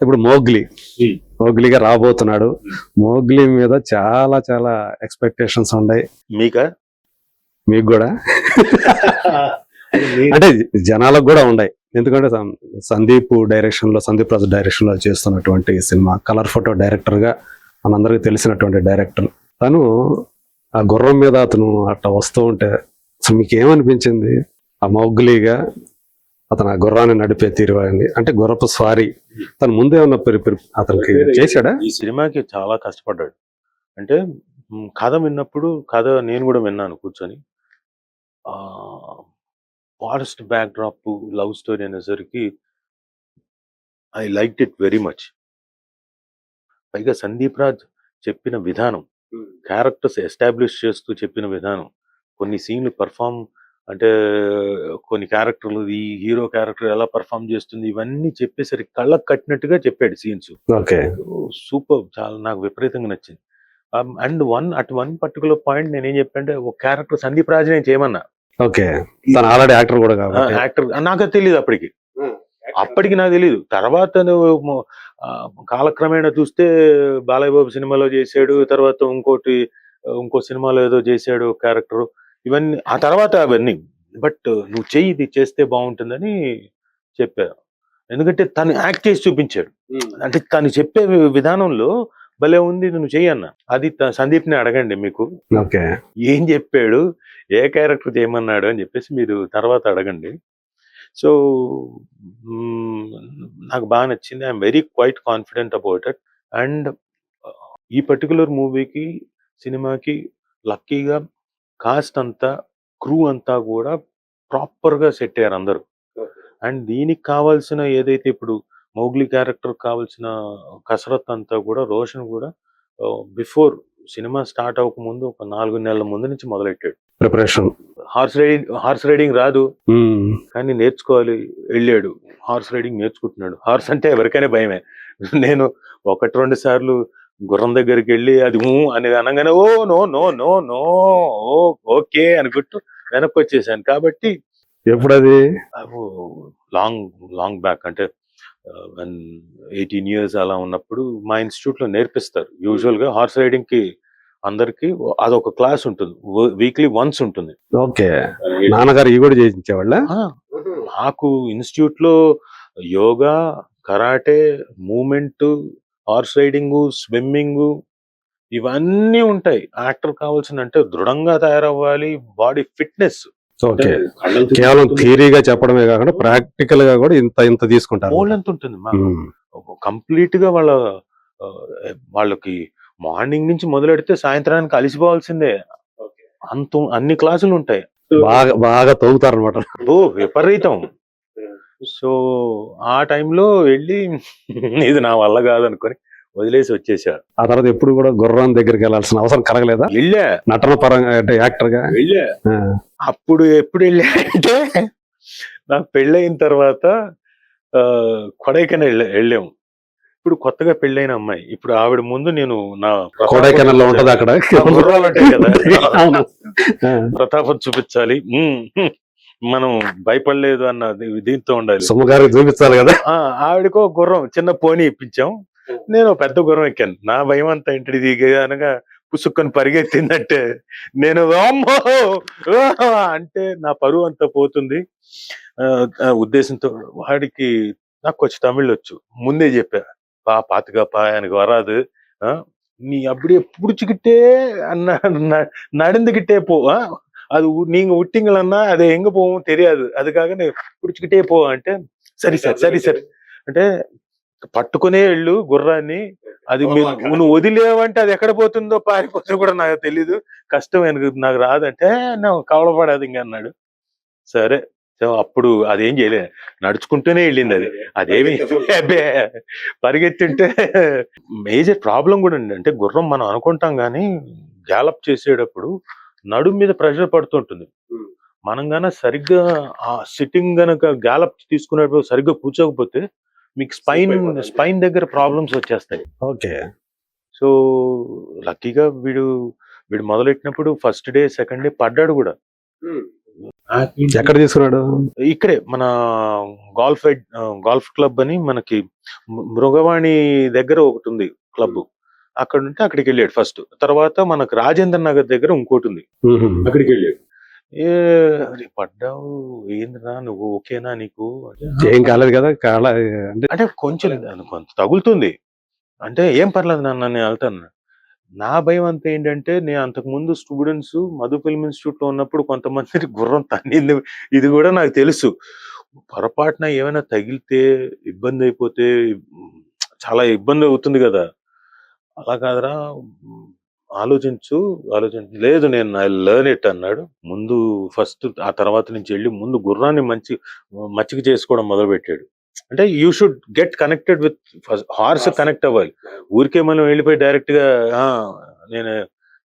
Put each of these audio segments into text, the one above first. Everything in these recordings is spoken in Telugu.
ఇప్పుడు మోగ్లీ. మోగ్లీగా రాబోతున్నాడు. మోగ్లీ మీద చాలా చాలా ఎక్స్పెక్టేషన్స్ ఉన్నాయి మీకా? మీకు కూడా? అంటే జనాలకు కూడా ఉన్నాయి ఎందుకంటే సందీప్ డైరెక్షన్లో సందీప్ రాజు డైరెక్షన్లో చేస్తున్నటువంటి సినిమా కలర్ ఫోటో డైరెక్టర్గా మనందరికి తెలిసినటువంటి డైరెక్టర్ తను ఆ గుర్రం మీద అతను అట్లా వస్తూ ఉంటే అసలు మీకు ఏమనిపించింది ఆ మౌగ్లీగా అతను ఆ గుర్రాన్ని నడిపే తీరు అని అంటే గుర్రపు స్వారీ. తను ముందే ఉన్న అతనికి చేశాడా? ఈ సినిమాకి చాలా కష్టపడ్డాడు. అంటే కథ విన్నప్పుడు కథ నేను కూడా విన్నాను కూర్చొని. Forest backdrop love story అనేసరికి I like it very much. పైగా సందీప్ రాజ్ చెప్పిన విధానం క్యారెక్టర్స్ ఎస్టాబ్లిష్ చేస్తూ చెప్పిన విధానం కొన్ని సీన్లు పర్ఫామ్ అంటే కొన్ని క్యారెక్టర్లు ఈ హీరో క్యారెక్టర్ ఎలా పర్ఫామ్ చేస్తుంది ఇవన్నీ చెప్పేసరికి కళ్ళకు కట్టినట్టుగా చెప్పాడు సీన్స్. ఓకే. సూపర్. చాలా నాకు విపరీతంగా నచ్చింది. And one at one particular point నేను ఏం చెప్పంటే ఒక క్యారెక్టర్ సందీప్ రాజ్ నేను చేయమన్నా. ఓకే. తను ఆల్రెడీ యాక్టర్ కూడా కాబట్టి. యాక్టర్ నాకు తెలియదు అప్పటికి. అప్పటికి నాకు తెలియదు తర్వాత నువ్వు కాలక్రమేణా చూస్తే బాలయ్య బాబు సినిమాలో చేశాడు తర్వాత ఇంకోటి ఇంకో సినిమాలో ఏదో చేశాడు క్యారెక్టర్. ఇవన్నీ ఆ తర్వాత అవన్నీ. బట్ నువ్వు చెయ్యి ఇది చేస్తే బాగుంటుందని చెప్పారు. ఎందుకంటే తను యాక్ట్ చేసి చూపించాడు. అంటే తను చెప్పే విధానంలో భలే ఉంది నువ్వు చెయ్యి అన్న. అది త- సందీప్ని అడగండి మీకు. ఓకే. ఏం చెప్పాడు? ఏ క్యారెక్టర్ చేయమన్నాడు అని చెప్పేసి మీరు తర్వాత అడగండి. సో నాకు బాగా నచ్చింది. I'm very quite confident about it. And ఈ పర్టికులర్ మూవీకి సినిమాకి లక్కీగా కాస్ట్ అంతా క్రూ అంతా కూడా ప్రాపర్గా సెట్ అయ్యారు అందరూ. అండ్ దీనికి కావాల్సిన ఏదైతే ఇప్పుడు మౌగ్లీ క్యారెక్టర్ కావాల్సిన కసరత్ అంతా కూడా రోషన్ కూడా బిఫోర్ సినిమా స్టార్ట్ అవ్వక ముందు ఒక నాలుగు నెలల ముందు నుంచి మొదలెట్టాడు. Preparation. Horse riding horse riding రాదు. కానీ నేర్చుకోవాలి వెళ్ళాడు. Horse riding నేర్చుకుంటున్నాడు. హార్స్ అంటే ఎవరికైనా భయమే. నేను ఒకటి రెండు సార్లు గుర్రం దగ్గరికి వెళ్ళి అది ఊ అనేది అనగానే ఓ no no no no oh okay అనుకుంటూ వెనక్కి వచ్చేసాను కాబట్టి ఎప్పుడది? లాంగ్ లాంగ్ బ్యాక్ అంటే ఎయిటీన్ ఇయర్స్ అలా ఉన్నప్పుడు మా ఇన్స్టిట్యూట్లో నేర్పిస్తారు. యూజువల్గా హార్స్ రైడింగ్కి అందరికి అదొక క్లాస్ ఉంటుంది. వీక్లీ వన్స్ ఉంటుంది. ఓకే. నాన్నగారు ఇవి కూడా చేయించేవాళ్ళ? మాకు ఇన్స్టిట్యూట్లో yoga karate movement horse riding swimming ఇవన్నీ ఉంటాయి. యాక్టర్ కావాల్సిన అంటే దృఢంగా తయారవ్వాలి. Body fitness. ఓకే. కేవలం థియరీగా చెప్పడమే కాకుండా ప్రాక్టికల్గా కూడా ఇంత ఇంత తీసుకుంటారు. మోల్ ఎంత ఉంటుంది. కంప్లీట్గా వాళ్ళ వాళ్ళకి మార్నింగ్ నుంచి మొదలెడితే సాయంత్రానికి అలిసిపోవాల్సిందే. అంత అన్ని క్లాసులు ఉంటాయి బాగా బాగా తోగుతారు అనమాట ఓ విపరీతం. సో ఆ టైంలో వెళ్ళి ఇది నా వల్ల కాదనుకొని వదిలేసి వచ్చేసా ఆ తర్వాత ఎప్పుడు కూడా గుర్రం దగ్గరికి వెళ్ళాల్సిన అవసరం కలగలేదా? వెళ్ళా. నటన పరంగా అంటే యాక్టర్గా వెళ్ళా అప్పుడు ఎప్పుడు వెళ్ళా అంటే నాకు పెళ్ళయిన తర్వాత కొడైకెనాల్ వెళ్ళా- వెళ్ళాము ఇప్పుడు కొత్తగా పెళ్ళైన అమ్మాయి. ఇప్పుడు ఆవిడ ముందు నేను నా కొడైకెనాల్లో ఉంటది అక్కడ? గుర్రాలు ఉంటాయి కదా. ప్రతాపం చూపించాలి. మనం భయపడలేదు అన్న దీ- దీంతో ఉండాలి సుమ గారికి చూపించాలి కదా ఆ ఆవిడకో గుర్రం చిన్న పోనీ ఇప్పించాం నేను ఓ పెద్ద గుర్రం ఎక్కాను నా భయం అంతా ఇంటిది దిగి అనగా పుసుక్కని పరిగెత్తిందంటే నేను "అమ్మో! ఆ!" అంటే నా పరువు అంతా పోతుంది ఆ, ఆ ఉద్దేశంతో వాడికి నాకు కొంచెం తమిళ్ వచ్చు ముందే చెప్పా పా పాతగా పా எனக்கு வராது ஆ, நீ அப்படியே புடிச்சுக்கிட்டே ந- ந- நடந்துகிட்டே போ ஆ? அது உ- நீங்க விட்டீங்களன்னா அது எங்க போகும் தெரியாது அதுக்காக நீ புடிச்சுக்கிட்டே పో అంటే సరే సార్ సరే సార్ అంటే పట్టుకునే వెళ్ళు గుర్రాన్ని అది మీరు నువ్వు వదిలేవంటే అది ఎక్కడ పోతుందో పారిపోతుందో కూడా నాకు తెలీదు కష్టం எனக்கு నాకు రాదంటే నాకు కవలపడదు ఇంకా అన్నాడు సరే సో అప్పుడు అదేం చేయలే నడుచుకుంటూనే వెళ్ళింది అది అదేమి అబ్బే, పరిగెత్తుంటే మేజర్ ప్రాబ్లం కూడా ఉంది అంటే గుర్రం మనం అనుకుంటాం కానీ గ్యాలప్ చేసేటప్పుడు నడుం మీద ప్రెషర్ పడుతుంటుంది. మనం గాన సరిగ్గా ఆ సిట్టింగ్ గనక గ్యాలప్ తీసుకునేటప్పుడు సరిగ్గా కూర్చోకపోతే మీకు స్పైన్ స్పైన్ దగ్గర ప్రాబ్లమ్స్ వచ్చేస్తాయి. ఓకే. సో లక్కీగా వీడు వీడు మొదలెట్టినప్పుడు ఫస్ట్ డే సెకండ్ డే పడ్డాడు కూడా. ఎక్కడ తీసుకున్నాడు? ఇక్కడే మన గాల్ఫ్ గాల్ఫ్ క్లబ్ అని మనకి మృగవాణి దగ్గర ఒకటి ఉంది క్లబ్. అక్కడ ఉంటే అక్కడికి వెళ్ళాడు ఫస్ట్ తర్వాత మనకు రాజేంద్ర నగర్ దగ్గర ఇంకోటి ఉంది. అక్కడికి వెళ్ళాడు ఏ అరే పడ్డావు ఏందిరా నువ్వు ఓకేనా నీకు? ఏం కాలేదు కదా కాల అంటే అంటే కొంచెం కొంత తగులుతుంది. అంటే ఏం పర్లేదు నాన్న నేను వెళ్తాను. నా భయం అంతా ఏంటంటే నేను అంతకు ముందు స్టూడెంట్స్ మధు ఫిల్మ్ ఇన్స్టిట్యూట్లో ఉన్నప్పుడు కొంతమంది గుర్రం తన్నింది. ఇది కూడా నాకు తెలుసు. పొరపాటున ఏమైనా తగిలితే ఇబ్బంది అయిపోతే చాలా ఇబ్బంది అవుతుంది కదా. అలా కాదురా ఆలోచించు ఆలోచించు. లేదు నేను ఐ లెర్న్ ఇట్ అన్నాడు. ముందు ఫస్ట్ ఆ తర్వాత నుంచి వెళ్ళి ముందు గుర్రాన్ని మంచి మచ్చిక చేసుకోవడం మొదలు పెట్టాడు అంటే you should get connected with horse connect అవ్వాలి. ఊరికే మనం వెళ్ళిపోయి డైరెక్ట్గా "ఆ, నేను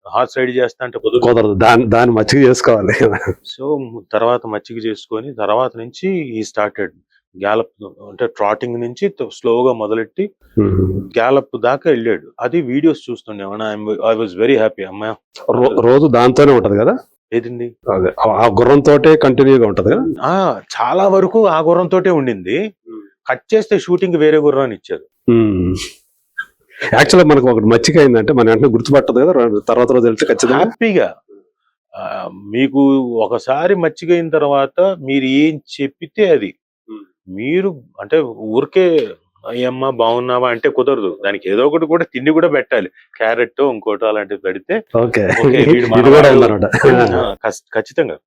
హార్స్ రైడ్ చేస్తా అంటే కుదరదు. కుదరదు. దాన్ని దాన్ని మచ్చిక చేసుకోవాలి సో తర్వాత మచ్చిక చేసుకొని తర్వాత నుంచి ఈ స్టార్టెడ్ గ్యాలప్ అంటే ట్రాటింగ్ నుంచి స్లోగా మొదలెట్టి. గ్యాలప్ దాకా వెళ్ళాడు. అది వీడియోస్ చూస్తుండే ఐ వాజ్ వెరీ హ్యాపీ అమ్మాయి రోజు దాంతోనే ఉంటది కదా? అదే. ఆ- గుర్రం తోటే కంటిన్యూగా ఉంటది కదా? చాలా వరకు ఆ గుర్రంతోటే ఉండింది. కట్ చేస్తే షూటింగ్ వేరే గుర్రాన్ని ఇచ్చారు. యాక్చువల్గా మనకు ఒకటి మచ్చిక అయిందంటే మన వెంటనే గుర్తుపట్టదు కదా? తర్వాత రోజు వెళ్తే ఖచ్చితంగా? హ్యాపీగా మీకు ఒకసారి మచ్చిగైన తర్వాత మీరు ఏం చెప్పితే అది. మీరు అంటే ఊరికే అయ్యమ్మ బాగున్నావా అంటే కుదరదు. దానికి ఏదో ఒకటి కూడా తిండి కూడా పెట్టాలి. క్యారెట్ ఇంకోటి అలాంటివి పెడితే ఖచ్చితంగా.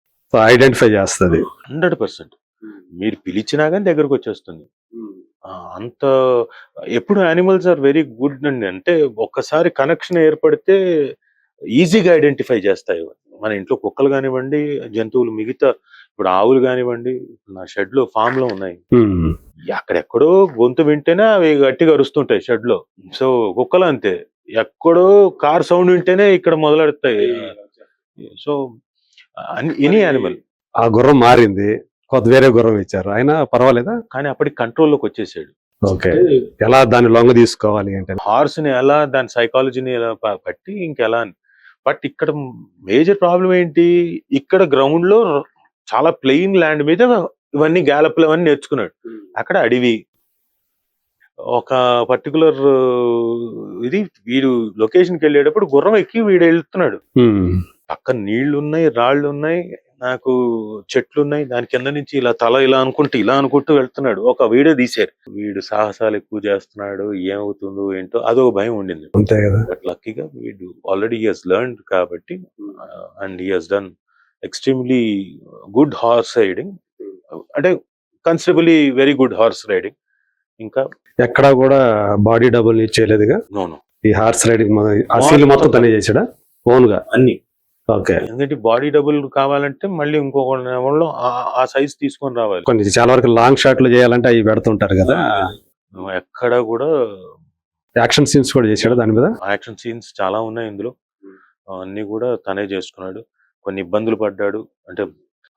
ఐడెంటిఫై చేస్తుంది. Hundred percent. మీరు పిలిచినా కానీ దగ్గరకు వచ్చేస్తుంది. అంత ఎప్పుడు యానిమల్స్ ఆర్ వెరీ గుడ్ అండి. అంటే ఒక్కసారి కనెక్షన్ ఏర్పడితే ఈజీగా ఐడెంటిఫై చేస్తాయి. మన ఇంట్లో కుక్కలు కానివ్వండి జంతువులు మిగతా ఇప్పుడు ఆవులు కానివ్వండి నా షెడ్లో ఫామ్లో ఉన్నాయి అక్కడెక్కడో గొంతు వింటేనే అవి గట్టిగా అరుస్తుంటాయి షెడ్లో సో కుక్కలు అంతే. ఎక్కడో కార్ సౌండ్ వింటేనే ఇక్కడ మొదలెడతాయి. So any animal. ఆ గుర్రం మారింది. కొత్త వేరే గుర్రం ఇచ్చారు. అయినా పర్వాలేదా? కానీ అప్పటికి కంట్రోల్లోకి వచ్చేసాడు. ఓకే. ఎలా దాన్ని లొంగ తీసుకోవాలి అంటే? హార్స్ని ఎలా దాని సైకాలజీని ఎలా పట్టి ఇంకెలా బట్ ఇక్కడ మేజర్ ప్రాబ్లం ఏంటి? ఇక్కడ గ్రౌండ్లో చాలా ప్లెయిన్ ల్యాండ్ మీద ఇవన్నీ గ్యాలప్లు అవన్నీ నేర్చుకున్నాడు. అక్కడ అడవి ఒక పర్టికులర్ ఇది వీడు లొకేషన్కి వెళ్ళేటప్పుడు గుర్రం ఎక్కి వీడు వెళ్తున్నాడు. ఉమ్. పక్కన నీళ్ళు ఉన్నాయి రాళ్ళు ఉన్నాయి నాకు చెట్లు ఉన్నాయి దాని కింద నుంచి ఇలా తల ఇలా అనుకుంటూ ఇలా అనుకుంటూ వెళ్తున్నాడు. ఒక వీడియో తీశారు. వీడు సాహసాలు ఎక్కువ చేస్తున్నాడు ఏమవుతుందో ఏంటో అదొక భయం ఉండింది. అంతే కదా. బట్ లక్కీగా వీడు ఆల్రెడీ హెస్ లెర్న్ కాబట్టి and he he's done extremely good horse riding అంటే considerably very good horse riding ఇంకా ఎక్కడా కూడా బాడీ డబుల్ చేయలేదుగా? నో నో ఈ హార్స్ రైడింగ్ మొత్తం తనే చేసాడా? ఓన్గా అన్ని. ఓకే. ఎందుకంటే బాడీ డబుల్ కావాలంటే మళ్ళీ ఇంకొక ఆ సైజ్ తీసుకొని రావాలి. కొన్ని చాలా వరకు లాంగ్ షాట్లో చేయాలంటే అవి పెడుతుంటారు కదా? ఎక్కడ కూడా యాక్షన్ సీన్స్ కూడా చేశాడు దాని మీద? యాక్షన్ సీన్స్ చాలా ఉన్నాయి ఇందులో. అన్ని కూడా తనే చేసుకున్నాడు. కొన్ని ఇబ్బందులు పడ్డాడు. అంటే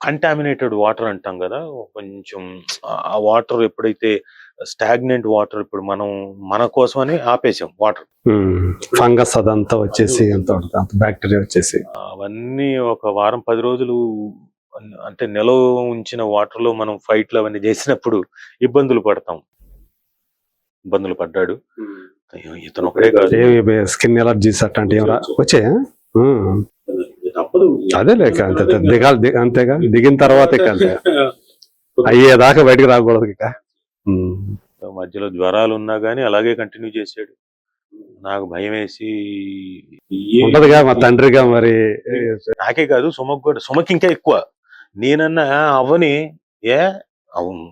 కంటామినేటెడ్ వాటర్ అంటాం కదా కొంచెం ఆ వాటర్ ఎప్పుడైతే స్టాగ్నెంట్ వాటర్ ఇప్పుడు మనం మన కోసమని ఆపేసాం వాటర్ ఫంగస్ అదంతా వచ్చేసి బ్యాక్టీరియా వచ్చేసి. అవన్నీ ఒక వారం పది రోజులు అన్- అంటే నిలవ ఉంచిన వాటర్లో మనం ఫైట్లు అవన్నీ చేసినప్పుడు ఇబ్బందులు పడతాం. ఇబ్బందులు పడ్డాడు. ఇతను ఒకడే కాదు. స్కిన్ ఎలర్జీస్ అట్లాంటివి వచ్చాయా. అదే లేక అంతే. దిగాలి అంతేగా. దిగిన తర్వాత అయ్యేదాకా బయటకు రాకూడదు ఇక. మధ్యలో జ్వరాలు ఉన్నా గానీ అలాగే కంటిన్యూ చేసాడు నాకు భయం వేసి ఉంటదిగా మా తండ్రిగా మరి. నాకే కాదు సుమకు కూడా. సుమకి ఇంకా ఎక్కువ. నేనన్నా "ఆ, అవ్వని ఏ అవును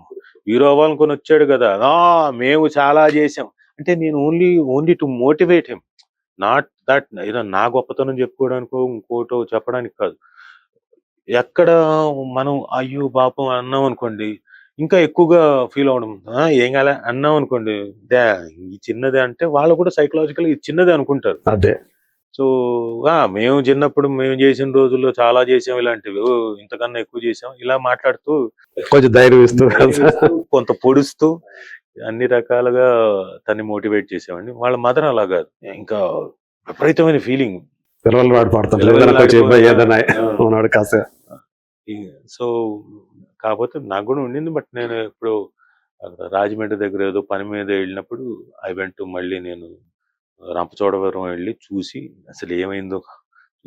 హీరో అవ్వాలనుకొని వచ్చాడు కదా. ఆ మేము చాలా చేసాం అంటే నేను only only to motivate him not that ఏదో నా గొప్పతనం చెప్పుకోవడానికో ఇంకోటో చెప్పడానికి కాదు. ఎక్కడ మనం అయ్యో పాపం అన్నాం అనుకోండి ఇంకా ఎక్కువగా ఫీల్ అవడం "ఆ, ఏం కాలే అన్నాం అనుకోండి దే ఈ చిన్నదే అంటే వాళ్ళు కూడా సైకలాజికల్ ఇది చిన్నదే అనుకుంటారు. అదే. సో మేము చిన్నప్పుడు మేము చేసిన రోజుల్లో చాలా చేసాం ఇలాంటివి. ఓ, ఇంతకన్నా ఎక్కువ చేసాం. ఇలా మాట్లాడుతూ కొంచెం ధైర్యం ఇస్తూ కొంత పొడుస్తూ అన్ని రకాలుగా తన్ని మోటివేట్ చేసామండి వాళ్ళ మదర్ అలా కాదు. ఇంకా విపరీతమైన ఫీలింగ్ పిల్లలు వాడు సో కాకపోతే నాకు కూడా ఉండింది. బట్ నేను ఇప్పుడు రాజమండ్రి దగ్గర ఏదో పని మీద వెళ్ళినప్పుడు ఐ వెంట్ మళ్ళీ నేను రంపచోడవరం వెళ్ళి చూసి అసలు ఏమైందో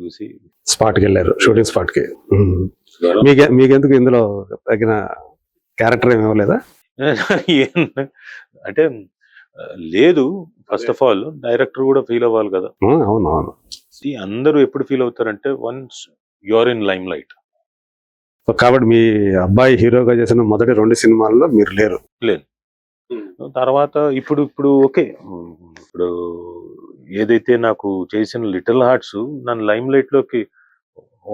చూసి. స్పాట్కి వెళ్ళారు. షూటింగ్ స్పాట్కి. మీకే మీకెందుకు ఇందులో తగిన క్యారెక్టర్ ఏమి ఇవ్వలేదా? ఏం- అంటే లేదు. ఫస్ట్ ఆఫ్ ఆల్ డైరెక్టర్ కూడా ఫీల్ అవ్వాలి కదా. ఉమ్, అవును అవును. See, అందరూ ఎప్పుడు ఫీల్ అవుతారంటే once your in limelight కాబట్టి మీ అబ్బాయి హీరోగా చేసిన మొదటి రెండు సినిమాల్లో మీరు లేరు. తర్వాత ఇప్పుడు ఇప్పుడు ఓకే. ఇప్పుడు ఏదైతే నాకు చేసిన లిటిల్ హార్ట్స్ నన్ను లైమ్ లైట్లోకి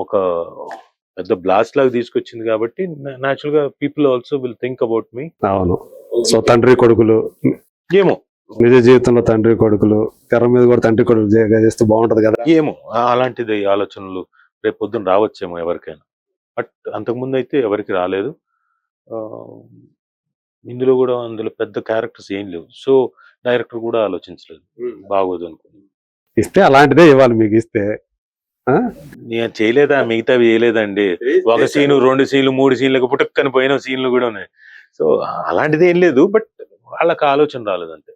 ఒక పెద్ద బ్లాస్ట్ లాగా తీసుకొచ్చింది కాబట్టి న్యాచురల్గా people also will think about మీ అవును. సో తండ్రి కొడుకులు ఏమో. నిజ జీవితంలో తండ్రి కొడుకులు తెర మీద కూడా తండ్రి కొడుకు చే- చేస్తే బాగుంటది కదా. ఏమో. అలాంటిది ఆలోచనలు రేపు పొద్దున రావచ్చేమో ఎవరికైనా. బట్ అంతకుముందు అయితే ఎవరికి రాలేదు. ఇందులో కూడా అందులో పెద్ద క్యారెక్టర్స్ ఏం లేవు. సో డైరెక్టర్ కూడా ఆలోచించలేదు. బాగోదు అనుకున్నాను. ఇస్తే అలాంటిదే ఇవ్వాలి మీకు ఇస్తే. నేను చేయలేదా? మిగతావి చేయలేదండి. ఒక సీను రెండు సీన్లు మూడు సీన్లకు పుట్టుక్కని పోయిన సీన్లు కూడా ఉన్నాయి. సో అలాంటిది ఏం లేదు బట్ వాళ్ళకి ఆలోచన రాలేదు అంతే